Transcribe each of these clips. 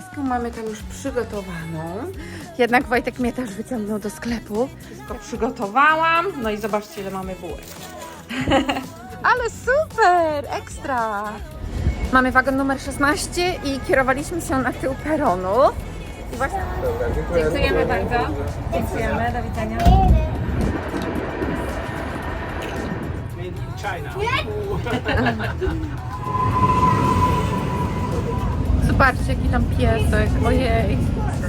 Walizkę mamy tam już przygotowaną. Jednak Wojtek mnie też wyciągnął do sklepu. Wszystko przygotowałam. No i zobaczcie, ile mamy bułek. Ale super! Ekstra! Mamy wagon numer 16 i kierowaliśmy się na tył peronu. I właśnie... Dziękujemy bardzo. Dziękujemy, do widzenia. China. Zobaczcie, jaki tam piesek, ojej.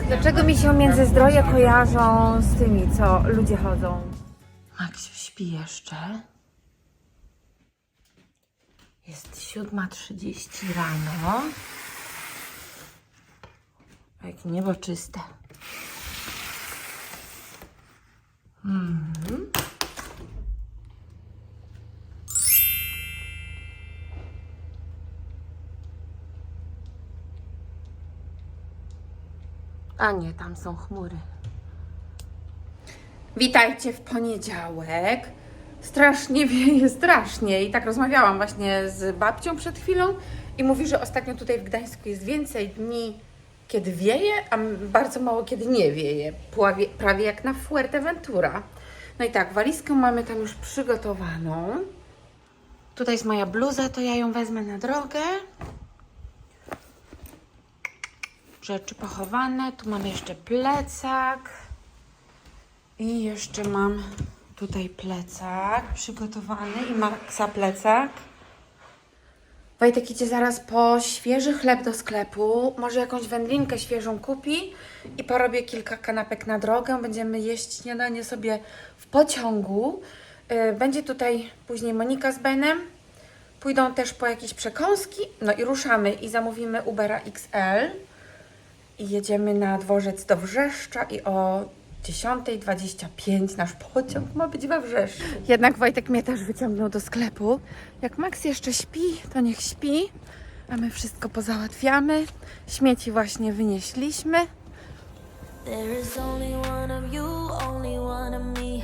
Dlaczego mi się Międzyzdroje kojarzą z tymi, co ludzie chodzą? Maksiu śpi jeszcze. Jest 7.30 rano. A Jakie niebo czyste. Mhm. A nie, tam są chmury. Witajcie w poniedziałek. Strasznie wieje, strasznie. I tak rozmawiałam właśnie z babcią przed chwilą i mówi, że ostatnio tutaj w Gdańsku jest więcej dni, kiedy wieje, a bardzo mało kiedy nie wieje. Prawie, prawie jak na Fuerteventura. No i tak, walizkę mamy tam już przygotowaną. Tutaj jest moja bluza, to ja ją wezmę na drogę. Rzeczy pochowane. Tu mam jeszcze plecak. I jeszcze mam tutaj plecak przygotowany i Maxa plecak. Wojtek idzie zaraz po świeży chleb do sklepu. Może jakąś wędlinkę świeżą kupi i porobię kilka kanapek na drogę. Będziemy jeść śniadanie sobie w pociągu. Yy, Będzie tutaj później Monika z Benem. Pójdą też po jakieś przekąski. No i ruszamy i zamówimy Ubera XL. I jedziemy na dworzec do Wrzeszcza i o 10.25 nasz pociąg ma być we Wrzeszczu. Jednak Wojtek mnie też wyciągnął do sklepu. Jak Max jeszcze śpi, to niech śpi, a my wszystko pozałatwiamy. Śmieci właśnie wynieśliśmy. One of you, only one of me.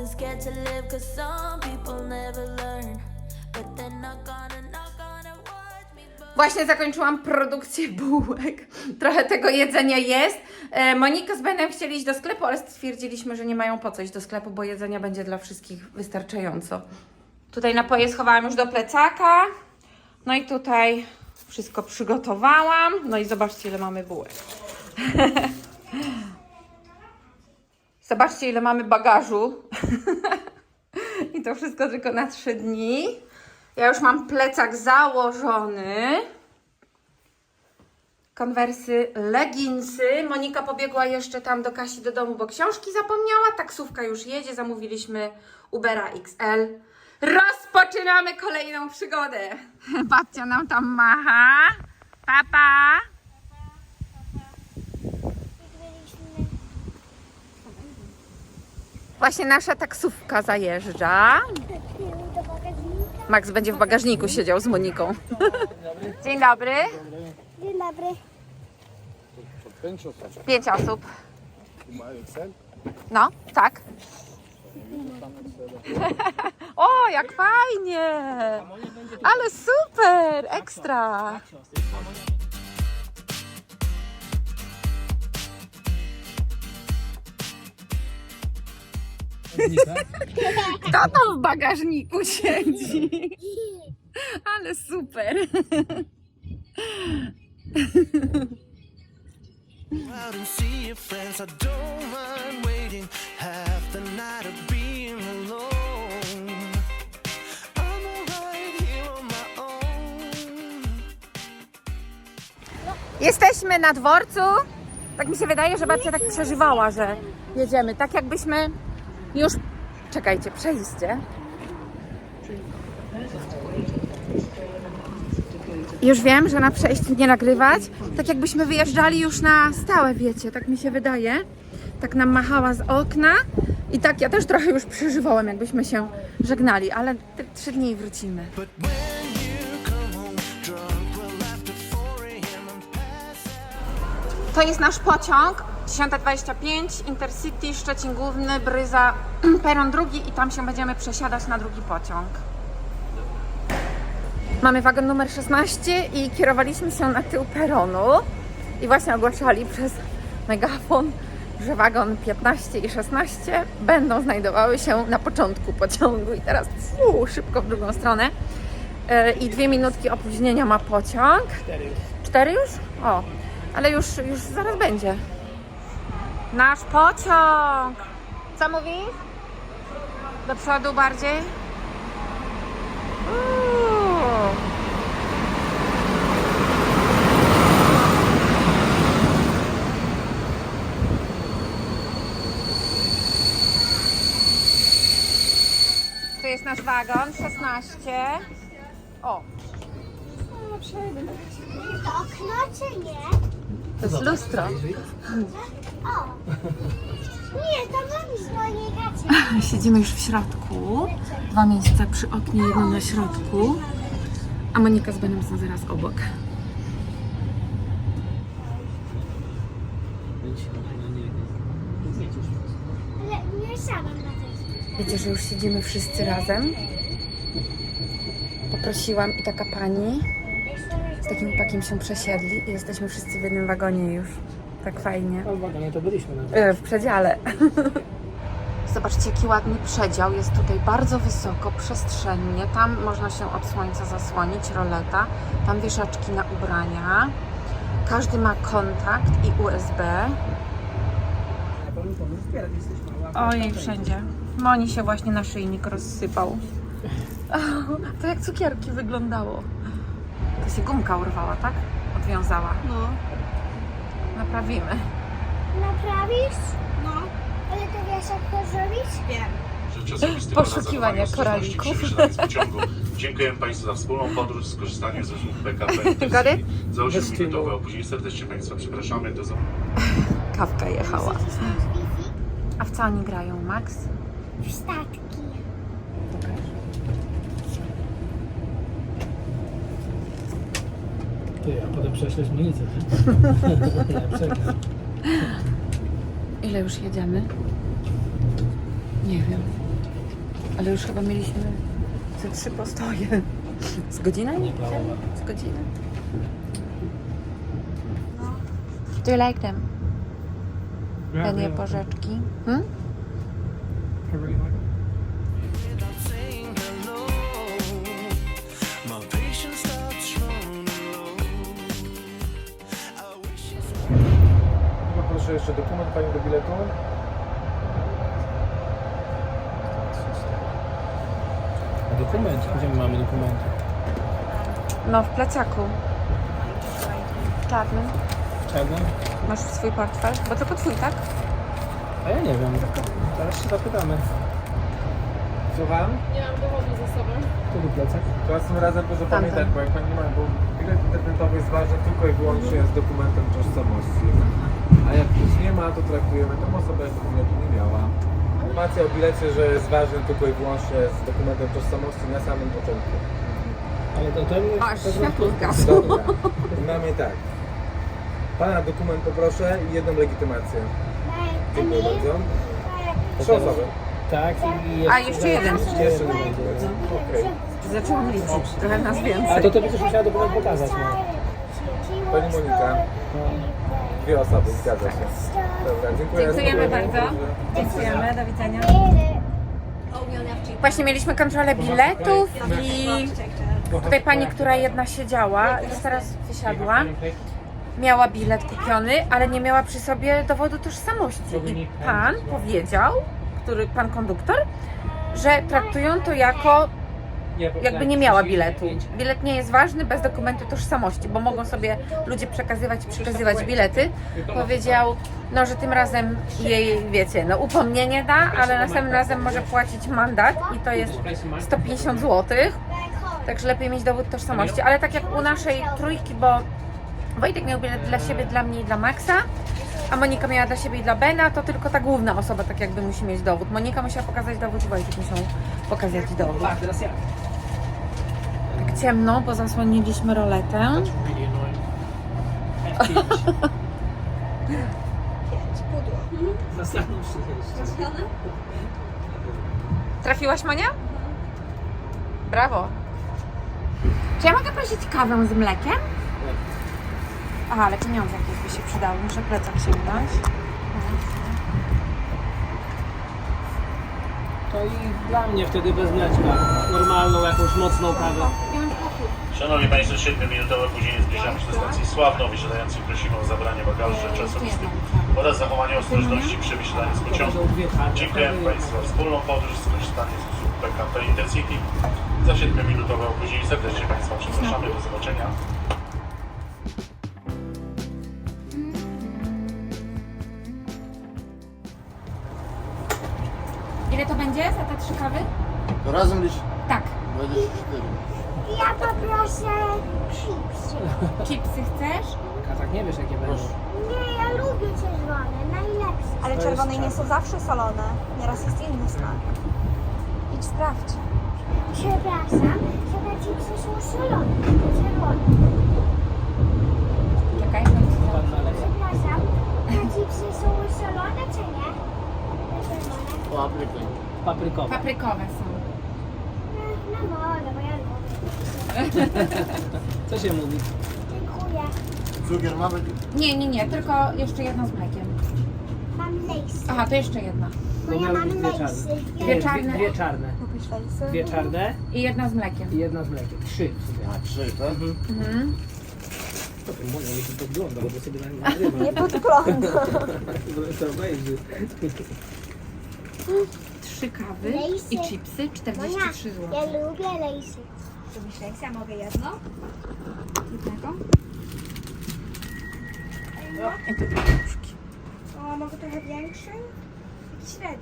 Been scared to live, 'cause some people never learn. But not gonna, not gonna watch me burn. Właśnie zakończyłam produkcję bułek. Trochę tego jedzenia jest. E, Monika z Benem chcieli iść do sklepu, ale stwierdziliśmy, że nie mają po co iść do sklepu, bo jedzenia będzie dla wszystkich wystarczająco. Tutaj napoje schowałam już do plecaka. No i tutaj wszystko przygotowałam. No i zobaczcie, ile mamy bułek. zobaczcie, ile mamy bagażu. I to wszystko tylko na trzy dni. Ja już mam plecak założony. Konwersy, leginsy. Monika pobiegła jeszcze tam do Kasi do domu, bo książki zapomniała. Taksówka już jedzie. Zamówiliśmy Ubera XL. Rozpoczynamy kolejną przygodę. Babcia nam tam macha. Papa. Właśnie nasza taksówka zajeżdża. Max będzie w bagażniku siedział z Moniką. Dzień dobry. Dzień dobry. Pięć osób. Pięć osób. No, tak. O, jak fajnie! Ale super! Ekstra! Kto tam w bagażniku siedzi? Ale super! out and see your friends. I don't mind waiting half the night of being alone. I'm alright here on my own. Jesteśmy na dworcu. Tak mi się wydaje, że babcia tak przeżywała, że jedziemy. Tak jakbyśmy już, czekajcie, przejście. Już wiem, że na przejście nie nagrywać. Tak jakbyśmy wyjeżdżali już na stałe, wiecie, tak mi się wydaje. Tak nam machała z okna. I tak ja też trochę już przeżywałem, jakbyśmy się żegnali, ale te trzy dni wrócimy. To jest nasz pociąg. 10.25 Intercity Szczecin Główny, Bryza, peron drugi i tam się będziemy przesiadać na drugi pociąg. Mamy wagon numer 16 i kierowaliśmy się na tył peronu i właśnie ogłaszali przez megafon, że wagon 15 i 16 będą znajdowały się na początku pociągu i teraz fu, szybko w drugą stronę. E, I dwie minutki opóźnienia ma pociąg. Cztery już? O, ale już, już zaraz będzie. Nasz pociąg! Co mówisz? Do przodu bardziej? Uuu. To jest nasz wagon 16. O, To okno czy nie? to jest lustro. O! Nie, to mam z mojej gacie. Siedzimy już w środku. Dwa miejsca przy oknie, jedno na środku. A Monika z Benem są zaraz obok. Ale nie na Wiecie, że już siedzimy wszyscy razem. Poprosiłam i taka pani z takim chłopakiem się przesiedli i jesteśmy wszyscy w jednym wagonie już. Tak fajnie. No w wagonie to byliśmy nawet. E, w przedziale. Zobaczcie, jaki ładny przedział. Jest tutaj bardzo wysoko, przestrzennie. Tam można się od słońca zasłonić, roleta. Tam wieszaczki na ubrania. Każdy ma kontakt i USB. Ojej, wszędzie. Moni się właśnie naszyjnik rozsypał. To jak cukierki wyglądało. To się gumka urwała, tak? Odwiązała. No. Naprawimy. Naprawisz? No. Ale to wiesz jak to zrobić? Wiem. Poszukiwania koralików. Dziękuję Państwu za wspólną podróż, skorzystanie z usług PKP Got it? Za 8-minutowe opóźnienie serdecznie Państwa przepraszamy. Do zobaczenia. Kawka jechała. A w co oni grają, Max? W statki. Ty, a potem prześlesz nie? przegram. Ile już jedziemy? Nie wiem. Ale już chyba mieliśmy ze trzy postoje. Z godzinę? Nieprawda. Z godzinę. Do you like them? Te porzeczki. Hmm? Jeszcze dokument Pani do biletu. A dokument? Gdzie my mamy dokumenty? No, w plecaku. Czarnym. Czarny? Masz swój portfel? Bo tylko twój, tak? A ja nie wiem. Zaraz się zapytamy. Słucham? Nie mam dowodu ze sobą. Który plecak? To następnym razem proszę pamiętać, bo jak pani nie ma, bo bilet internetowy jest ważny tylko i wyłącznie z dokumentem tożsamości. A jak już nie ma, to traktujemy tą osobę, jak biletu nie miała. Informacja o bilecie, że jest ważny tylko i wyłącznie z dokumentem tożsamości na samym początku. Ale to ten jest... Aż światło zgasło. Dobra, to mamy tak. Pana dokument poproszę i jedną legitymację. Dziękuję bardzo. Trzy osoby. Tak i A, jeszcze jeden. Jeszcze legitymację. Okej. Zaczęłam liczyć. Trochę nas A więcej. to ty będziesz musiała dokument pokazać, no. Pani Monika. Dwie osoby, zgadza się. Dobra, dziękuję. Dziękujemy bardzo. Dziękujemy, do widzenia. Właśnie mieliśmy kontrolę biletów i tutaj pani, która jedna siedziała, już teraz wysiadła, miała bilet kupiony, ale nie miała przy sobie dowodu tożsamości. I pan powiedział, który pan konduktor, że traktują to jako jakby nie miała biletu. Bilet nie jest ważny bez dokumentu tożsamości, bo mogą sobie ludzie przekazywać i przekazywać bilety. Powiedział, no, że tym razem jej, wiecie, no upomnienie da, ale następnym razem może płacić mandat i to jest 150 zł. Także lepiej mieć dowód tożsamości. Ale tak jak u naszej trójki, bo Wojtek miał bilet dla siebie, dla mnie i dla Maxa, a Monika miała dla siebie i dla Bena, to tylko ta główna osoba tak jakby musi mieć dowód. Monika musiała pokazać dowód i Wojtek musiał pokazać dowód. Tak, teraz ja. Tak ciemno, bo zasłoniliśmy roletę. Pięć pudło. Zastanów się jeszcze. Trafiłaś, Monia? Brawo. Czy ja mogę prosić kawę z mlekiem? Aha, ale pieniądze jakieś by się przydały. Muszę plecak sięgnąć. To i dla mnie wtedy bez mleczka. Normalną, jakąś mocną kawę. Szanowni Państwo, 7-minutowe opóźnienie zbliżamy się do stacji Sławno. Wysiadających prosimy o zabranie bagaży rzeczy osobistych oraz zachowanie ostrożności przy wysiadaniu z pociągu. Kawy. Państwu za wspólną podróż, skorzystanie z usług PKP Intercity. Za 7-minutowe opóźnienie serdecznie Państwa przepraszamy. Do zobaczenia. Trzy kawy? To razem gdzieś Tak. 24. Ja poproszę chipsy. Chipsy chcesz? A tak nie wiesz jakie będą. Nie, ja lubię czerwone, najlepsze. Ale To czerwone jest nie są zawsze solone. Nieraz jest inny smak. Idź sprawdź. Przepraszam, że te chipsy są solone. Czerwone. Czekaj, Pan nalewa. Przepraszam, te chipsy są solone czy nie? Te czerwone. O, aplikaj. Paprykowe. paprykowe są. No, no mogę, bo ja lubię. Co się mówi? Dziękuję. Cukier ma być? Nie, nie, nie, tylko jeszcze jedno z mlekiem. Mam lejsy. Aha, to jeszcze jedna. Bo ja mam dwie lejsy. czarne. Dwie Nie, czarne. Dwie czarne. Dwie czarne I jedna z mlekiem. i jedna z mlekiem. Trzy w sumie. A, trzy, tak? Mhm. To ty mówię, nie podgląda, bo sobie na nagrywam. Nie podgląda. To obejrzy. Trzy kawy i chipsy, 43 zł. Ja lubię lejsy. Kupisz lejsy, a mogę jedno? Jednego? I tu paluszki. O, mogę trochę większy? Taki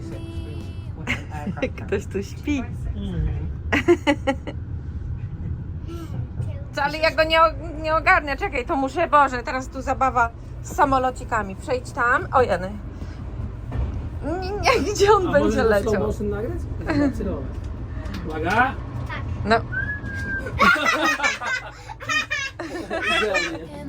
Ktoś tu śpi. Co, ale ja go nie, o- nie ogarnę. Czekaj, to muszę, Boże, teraz tu zabawa z samolocikami. Przejdź tam. O, Jany. Nie, nie, gdzie on będzie leciał? Można nagrać? Zacyrować. Uwaga! No, Idealnie.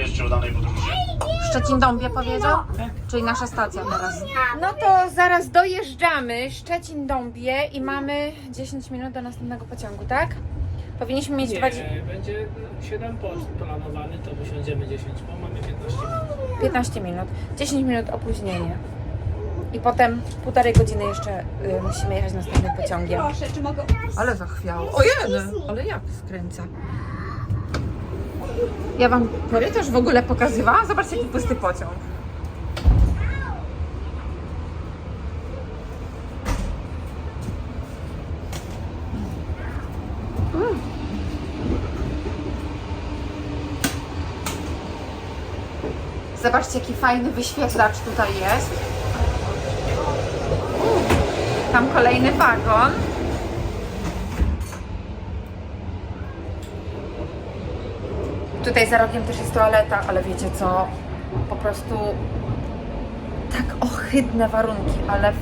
Jeszcze udanej podróży. Szczecin-Dąbie powiedział? Czyli nasza stacja teraz. No to zaraz dojeżdżamy Szczecin-Dąbie i mamy 10 minut do następnego pociągu, tak? Powinniśmy mieć 20, Nie, będzie 7 poczt planowany, to wysiądziemy 10, bo mamy 15 minut. 15 minut. 10 minut opóźnienie. I potem półtorej godziny jeszcze y, musimy jechać następnym pociągiem. Proszę, czy mogę... Ale zachwiało. Ojej, ale jak skręca. Ja wam korytarz w ogóle pokazywałam. Zobaczcie, jaki pusty pociąg. Mm. Zobaczcie, jaki fajny wyświetlacz tutaj jest. Tam kolejny wagon. Tutaj za rogiem też jest toaleta, ale wiecie co? Po prostu tak ohydne warunki, ale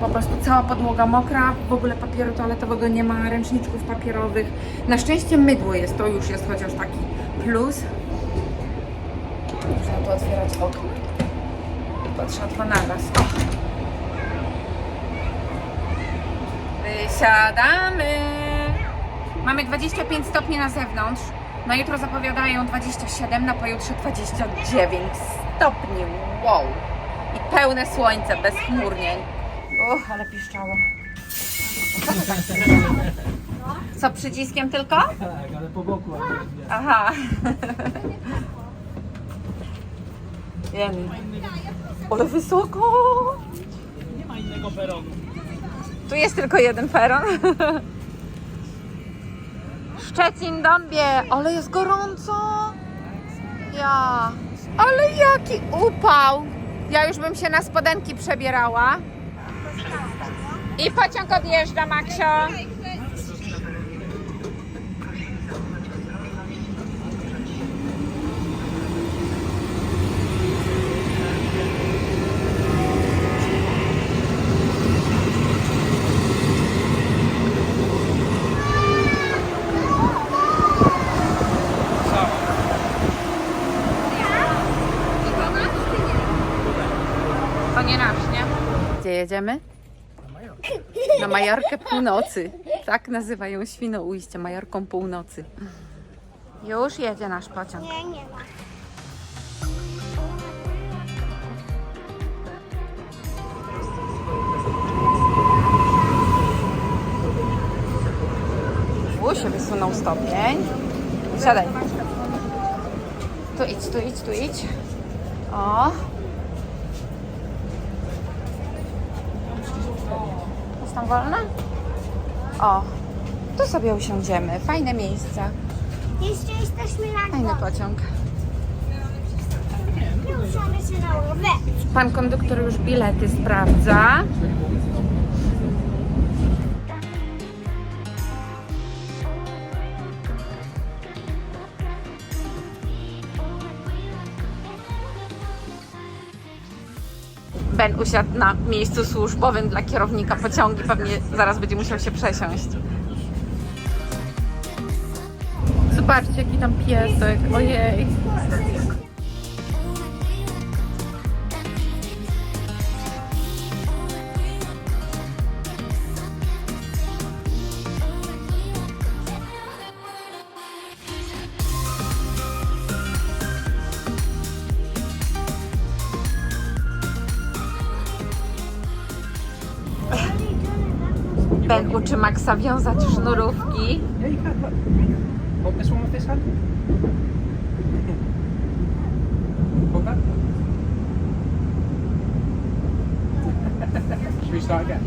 po prostu cała podłoga mokra, w ogóle papieru toaletowego nie ma, ręczniczków papierowych. Na szczęście mydło jest, to już jest chociaż taki plus. Można tu otwierać okno. Patrzę na naraz. O. Wysiadamy. Mamy 25 stopni na zewnątrz. Na jutro zapowiadają 27, na pojutrze 29 stopni. Wow! I pełne słońce, bez chmurnień. Uch, ale piszczało. Co to tak Co, przyciskiem tylko? Tak, ale po boku. Aha. Jemy. Ale wysoko! Nie ma innego peronu. Tu jest tylko jeden peron. Szczecin Dąbie, ale jest gorąco. Ja, ale jaki upał. Ja już bym się na spodenki przebierała. I pociąg odjeżdża, Maksio. To nie nasz, nie? Gdzie jedziemy? Na Majorkę Północy. Tak nazywają Świnoujście, Majorką Północy. Już jedzie nasz pociąg. Nie, nie ma. U się wysunął stopień. Siadaj. Tu idź, tu idź, tu idź. O. wolna? O. Tu sobie usiądziemy. Fajne miejsce. Jeszcze jesteśmy na Fajny pociąg. Się na. Pan konduktor już bilety sprawdza. Ben usiadł na miejscu służbowym dla kierownika pociągu. Pewnie zaraz będzie musiał się przesiąść. Zobaczcie, jaki tam piesek. Ojej. Ben uczy Maxa wiązać sznurówki. Yeah, you can. Look. Hold this one with this hand. Hold that. Should we start again?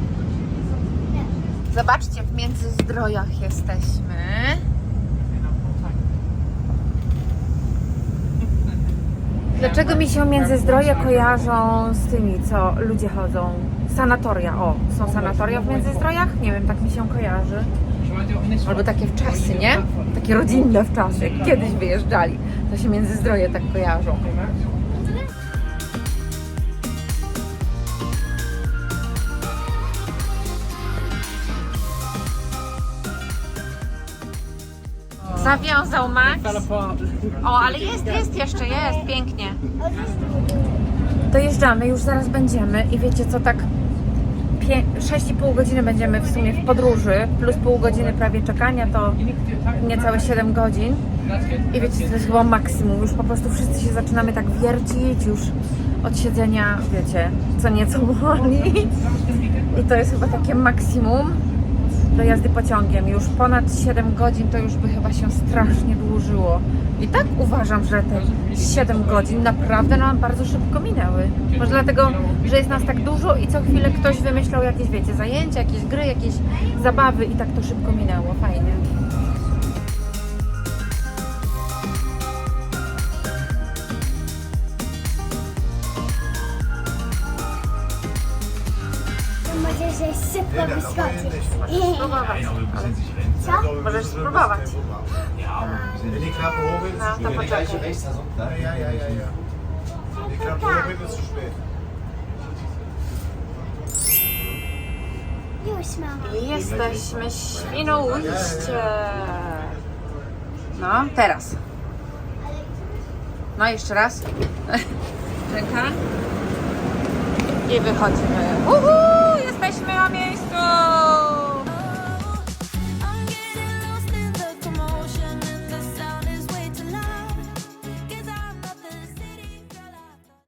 Zobaczcie, w Międzyzdrojach jesteśmy. Dlaczego mi się Międzyzdroje kojarzą z tymi, co ludzie chodzą? Sanatoria, o, są sanatoria w Międzyzdrojach? Nie wiem, tak mi się kojarzy. Albo takie wczasy, nie? Takie rodzinne wczasy, jak kiedyś wyjeżdżali. To się Międzyzdroje tak kojarzą. Zawiązał Max. O, ale jest, jest jeszcze, jest, pięknie. Dojeżdżamy, już zaraz będziemy i wiecie co, tak 6,5 godziny będziemy w sumie w podróży, plus pół godziny prawie czekania, to niecałe 7 godzin. I wiecie, to jest chyba maksimum, już po prostu wszyscy się zaczynamy tak wiercić, już od siedzenia, wiecie, co nieco boli. I to jest chyba takie maksimum do jazdy pociągiem. Już ponad 7 godzin to już by chyba się strasznie dłużyło. I tak uważam, że te 7 godzin naprawdę nam bardzo szybko minęły. Może dlatego, że jest nas tak dużo i co chwilę ktoś wymyślał jakieś, wiecie, zajęcia, jakieś gry, jakieś zabawy i tak to szybko minęło. Fajnie. Szybko wyskoczyć. Spróbować. Co? Możesz spróbować. Die Klappe hoch ist. Na, to poczekaj. Ja, ja, ja, ja. Die Klappe hoch ist, ist zu spät. Już mama. Jesteśmy Świnoujście. No, teraz. No, jeszcze raz. Ręka. I wychodzimy. Uhu! Jesteśmy na miejscu!